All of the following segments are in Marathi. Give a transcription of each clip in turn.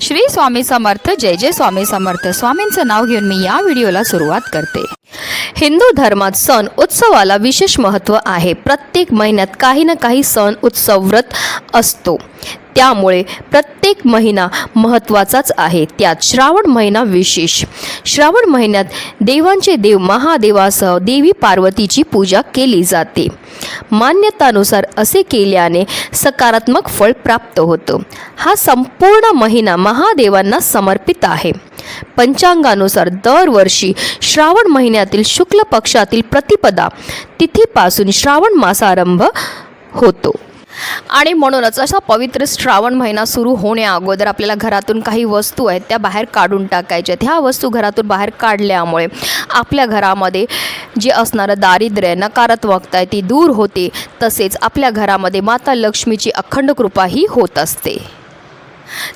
श्री स्वामी समर्थ जय जय स्वामी समर्थ. स्वामींचं नाव घेऊन मी या व्हिडिओला सुरुवात करते. हिंदू धर्मात सण उत्सवाला विशेष महत्त्व आहे. प्रत्येक महिन्यात काही ना काही सण उत्सव व्रत असतो. त्यामुळे प्रत्येक महिना महत्त्वाचाच आहे. त्यात श्रावण महिना विशेष. श्रावण महिन्यात देवांचे देव महादेवासह देवी पार्वतीची पूजा केली जाते. मान्यतानुसार असे केल्याने सकारात्मक फळ प्राप्त होतं. हा संपूर्ण महिना महादेवांना समर्पित आहे. पंचांगानुसार दरवर्षी श्रावण महिन्यातील शुक्ल पक्षातील प्रतिपदा तिथीपासून श्रावण मासारंभ होतो. आणि म्हणूनच असा पवित्र श्रावण महिना सुरू होण्या अगोदर आपल्याला घरातून काही वस्तू आहेत त्या बाहेर काढून टाकायच्यात. ह्या वस्तू घरातून बाहेर काढल्यामुळे आपल्या घरामध्ये जे असणारं दारिद्र्य नकारात्मकता आहे ती दूर होते. तसेच आपल्या घरामध्ये माता लक्ष्मीची अखंड कृपाही होत असते.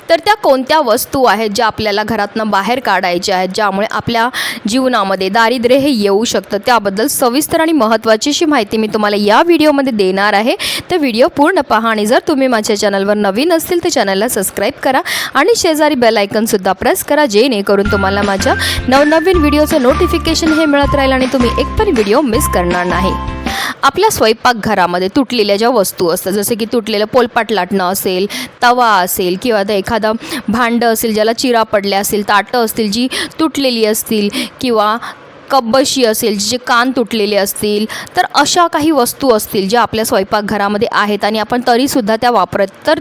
तर त्या कोणत्या वस्तू आहेत ज्या आपल्याला घरातनं बाहेर काढायच्या आहेत ज्यामुळे आपल्या जीवनामध्ये दारिद्र्य हे येऊ शकतं? त्याबद्दल सविस्तर आणि महत्त्वाची अशी माहिती मी तुम्हाला या व्हिडिओमध्ये देणार आहे. तर व्हिडिओ पूर्ण पहा आणि जर तुम्ही माझ्या चॅनलवर नवीन असतील तर चॅनलला सबस्क्राईब करा आणि शेजारी बेल आयकनसुद्धा प्रेस करा जेणेकरून तुम्हाला माझ्या नवनवीन व्हिडिओचं नोटिफिकेशन हे मिळत राहील आणि तुम्ही एक पण व्हिडिओ मिस करणार नाही. आपल्या स्वयंपाकघरामध्ये तुटलेल्या ज्या वस्तू असतात जसे की तुटलेलं पोलपाट लाटणं असेल तवा असेल किंवा आता एखादं भांडं असेल ज्याला चिरा पडल्या असेल ताटं असतील जी तुटलेली असतील किंवा कब्बशी असेल जे कान तुटलेले असतील तर अशा काही वस्तू असतील ज्या आपल्या स्वयंपाकघरामध्ये आहेत आणि आपण तरीसुद्धा त्या वापरत तर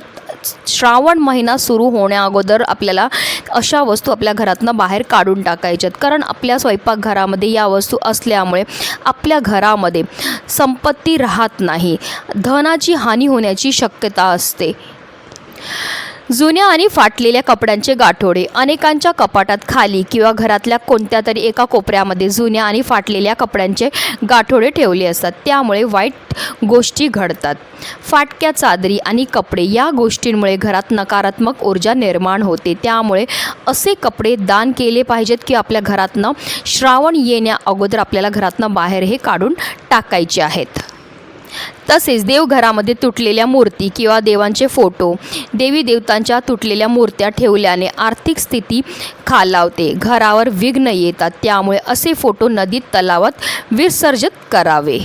श्रावण महिना सुरू होण्या अगोदर आपल्याला अशा वस्तू आपल्या घरातनं बाहेर काढून टाकायच्यात. कारण आपल्या स्वयंपाकघरामध्ये या वस्तू असल्यामुळे आपल्या घरामध्ये संपत्ती राहत नाही. धनाची हानी होण्याची शक्यता असते. जुन्या आणि फाटलेल्या कपड्यांचे गाठोडे अनेकांच्या कपाटात खाली किंवा घरातल्या कोणत्या तरी एका कोपऱ्यामध्ये जुन्या आणि फाटलेल्या कपड्यांचे गाठोडे ठेवले असतात. त्यामुळे वाईट गोष्टी घडतात. फाटक्या चादरी आणि कपडे या गोष्टींमुळे घरात नकारात्मक ऊर्जा निर्माण होते. त्यामुळे असे कपडे दान केले पाहिजेत की आपल्या घरातनं श्रावण येण्या अगोदर आपल्याला घरातनं बाहेर हे काढून टाकायचे आहेत. तसेच देवघरामध्ये तुटलेल्या मूर्ती किंवा देवांचे फोटो देवी देवतांच्या तुटलेल्या मूर्त्या ठेवल्याने आर्थिक स्थिती खालावते. घरावर विघ्न येतात त्यामुळे असे फोटो नदीत तलावात विसर्जित करावे.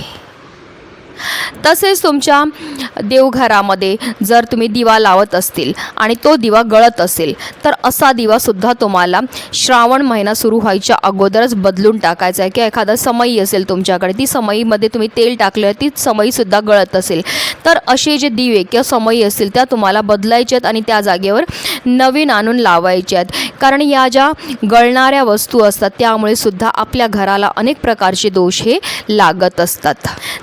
तसेच तुमच्या देवघरामध्ये जर तुम्ही दिवा लावत असतील आणि तो दिवा गळत असेल तर असा दिवासुद्धा तुम्हाला श्रावण महिना सुरू व्हायच्या अगोदरच बदलून टाकायचा आहे. किंवा एखादा समई असेल तुमच्याकडे ती समईमध्ये तुम्ही तेल टाकलं ती समईसुद्धा गळत असेल. तर असे जे दिवे किंवा समई असतील त्या तुम्हाला बदलायचे आहेत आणि त्या जागेवर नवीन आणून लावायचे आहेत. कारण या ज्या गळणाऱ्या वस्तू असतात त्यामुळे सुद्धा आपल्या घराला अनेक प्रकारचे दोष हे लागत असतात.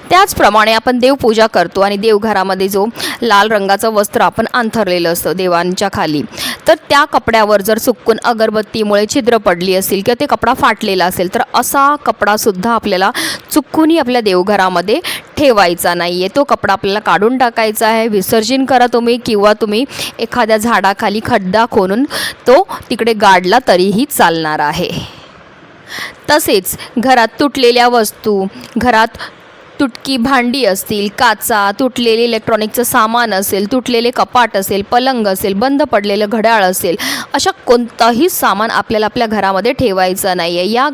त्याचप्रमाणे आपण देवपूजा करतो आणि देवघरामध्ये जो लाल रंगाचं वस्त्र आपण अंथरलेलं असतं देवांच्या खाली तर त्या कपड्यावर जर चुकून अगरबत्तीमुळे छिद्र पडली असेल किंवा ते कपडा फाटलेला असेल तर असा कपडासुद्धा आपल्याला चुकूनही आपल्या देवघरामध्ये ठेवायचा नाही आहे तो कपडा आपल्याला काढून टाकायचा आहे विसर्जन करा तुम्ही किंवा तुम्ही एखाद्या झाडाखाली खड्डा खोनून तो तिकडे गाडला तरीही चालणार आहे. तसेच घरात तुटलेल्या वस्तू घरात तुटकी भांडी असतील काचा तुटलेले इलेक्ट्रॉनिकचं सामान असेल तुटलेले कपाट असेल पलंग असेल बंद पडलेलं घड्याळ असेल अशा कोणताही सामान आपल्याला आपल्या घरामध्ये ठेवायचं नाही आहे या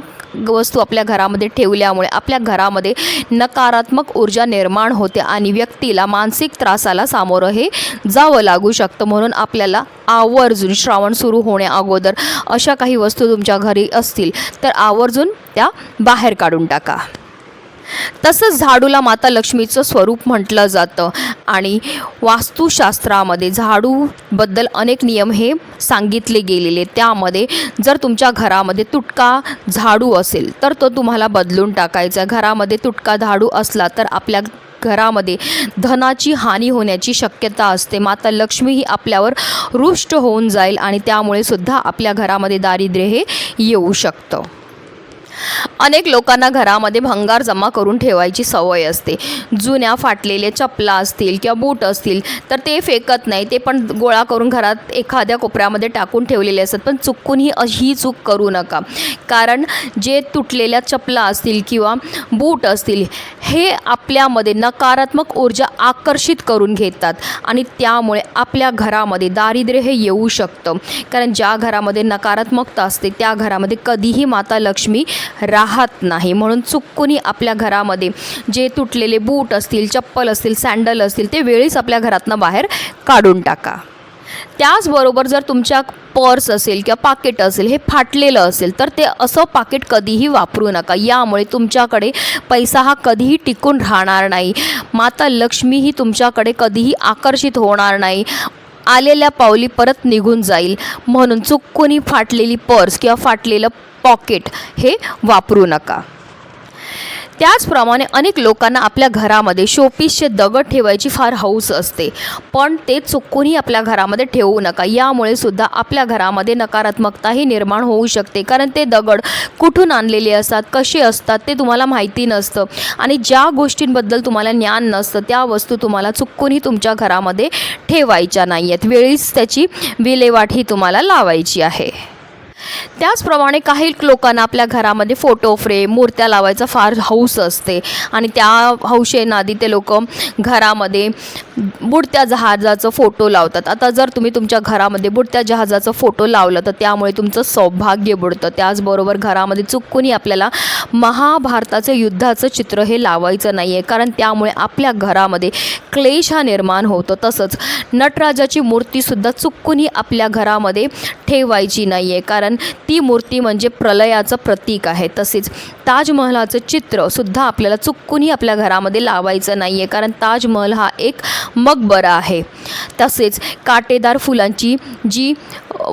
वस्तू आपल्या घरामध्ये ठेवल्यामुळे आपल्या घरामध्ये नकारात्मक ऊर्जा निर्माण होते आणि व्यक्तीला मानसिक त्रासाला सामोरं हे जावं लागू शकतं. म्हणून आपल्याला आवर्जून श्रावण सुरू होण्या अगोदर अशा काही वस्तू तुमच्या घरी असतील तर आवर्जून त्या बाहेर काढून टाका. तसंच झाडूला माता लक्ष्मीचं स्वरूप म्हटलं जातं. आणि वास्तुशास्त्रामध्ये झाडूबद्दल अनेक नियम हे सांगितले गेलेले. त्यामध्ये जर तुमच्या घरामध्ये तुटका झाडू असेल तर तो तुम्हाला बदलून टाकायचा. घरामध्ये तुटका झाडू असला तर आपल्या घरामध्ये धनाची हानी होण्याची शक्यता असते. माता लक्ष्मी ही आपल्यावर रुष्ट होऊन जाईल आणि त्यामुळे सुद्धा आपल्या घरामध्ये दारिद्र्य हे येऊ शकतं. अनेक लोकांना घरामध्ये भंगार जमा करून ठेवायची सवय असते. जुन्या फाटलेल्या चपला असतील किंवा बूट असतील तर ते फेकत नाही. ते पण गोळा करून घरात एखाद्या कोपऱ्यामध्ये टाकून ठेवलेले असतात. पण चुकून ही ही चूक करू नका. कारण जे तुटलेल्या चपला असतील किंवा बूट असतील हे आपल्यामध्ये नकारात्मक ऊर्जा आकर्षित करून घेतात आणि त्यामुळे आपल्या घरामध्ये दारिद्र्य हे येऊ शकतं. कारण ज्या घरामध्ये नकारात्मकता असते त्या घरामध्ये कधीही माता लक्ष्मी राहत नाही. म्हणून चुकूनही आपल्या घरामध्ये जे तुटलेले बूट असतील चप्पल असतील सँडल असतील ते वेळीच आपल्या घरातनं बाहेर काढून टाका. त्याचबरोबर जर तुमच्या पर्स असेल किंवा पाकिट असेल हे फाटलेलं असेल तर ते असं पाकिट कधीही वापरू नका. यामुळे तुमच्याकडे पैसा हा कधीही टिकून राहणार नाही. माता लक्ष्मी ही तुमच्याकडे कधीही आकर्षित होणार नाही. आलेल्या पावली परत निघून जाईल. म्हणून चुकूनही फाटलेली पर्स किंवा फाटलेलं पॉकेट हे वापरू नका. त्याचप्रमाणे अनेक लोकांना आपल्या घरामध्ये शोपीसचे दगड ठेवायची फार हौस असते. पण ते चुकूनही आपल्या घरामध्ये ठेवू नका. यामुळे सुद्धा आपल्या घरामध्ये नकारात्मकताही निर्माण होऊ शकते. कारण ते दगड कुठून आणलेले असतात? कसे असतात? ते तुम्हाला माहिती नसतं. आणि ज्या गोष्टींबद्दल तुम्हाला ज्ञान नसतं त्या वस्तू तुम्हाला चुकूनही तुमच्या घरामध्ये ठेवायच्या नाही आहेत वेळीच त्याची विल्हेवाट ही तुम्हाला लावायची आहे. त्याचप्रमाणे काही लोकांना आपल्या घरामध्ये फोटो फ्रेम मूर्त्या लावायचा फार हौस असते. आणि त्या हौशेनादी ते लोक घरामध्ये बुडत्या जहाजाचं फोटो लावतात. आता जर तुम्ही तुमच्या घरामध्ये बुडत्या जहाजाचं फोटो लावलं तर त्यामुळे तुमचं सौभाग्य बुडतं. त्याचबरोबर घरामध्ये चुकूनही आपल्याला महाभारताचं युद्धाचं चित्र हे लावायचं नाही आहे कारण त्यामुळे आपल्या घरामध्ये क्लेश हा निर्माण होतो. तसंच नटराजाची मूर्तीसुद्धा चुकूनही आपल्या घरामध्ये ठेवायची नाही आहे कारण कारण ती मूर्ती म्हणजे प्रलयाचं प्रतीक आहे. तसेच ताजमहलाचं चित्रसुद्धा आपल्याला चुकूनही आपल्या घरामध्ये लावायचं नाही आहे कारण ताजमहल हा एक मकबरा आहे. तसेच काटेदार फुलांची जी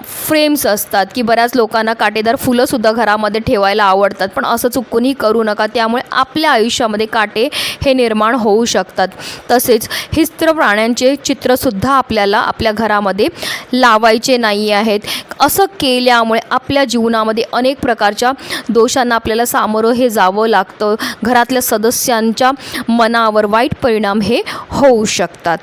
फ्रेम्स असतात की बऱ्याच लोकांना काटेदार फुलंसुद्धा घरामध्ये ठेवायला आवडतात. पण असं चुकूनही करू नका. त्यामुळे आपल्या आयुष्यामध्ये काटे हे निर्माण होऊ शकतात. तसेच हिस्त्र प्राण्यांचे चित्रसुद्धा आपल्याला आपल्या घरामध्ये लावायचे नाही आहेत. असं केल्यामुळे आपल्या जीवनामध्ये अनेक प्रकारच्या दोषांना आपल्याला सामोरं हे जावं लागतं. घरातल्या सदस्यांच्या मनावर वाईट परिणाम हे होऊ शकतात.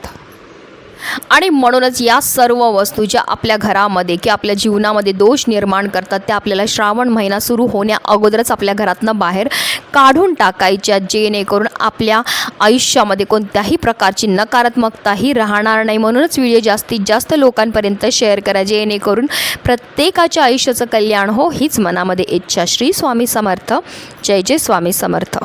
आणि म्हणूनच या सर्व वस्तू ज्या आपल्या घरामध्ये किंवा आपल्या जीवनामध्ये दोष निर्माण करतात त्या आपल्याला श्रावण महिना सुरू होण्या अगोदरच आपल्या घरातनं बाहेर काढून टाकायच्या जेणेकरून आपल्या आयुष्यामध्ये कोणत्याही प्रकारची नकारात्मकताही राहणार नाही. म्हणूनच व्हिडिओ जास्तीत जास्त लोकांपर्यंत शेअर करा जेणेकरून प्रत्येकाच्या आयुष्याचं कल्याण हो हीच मनामध्ये इच्छा. श्री स्वामी समर्थ. जय जय स्वामी समर्थ.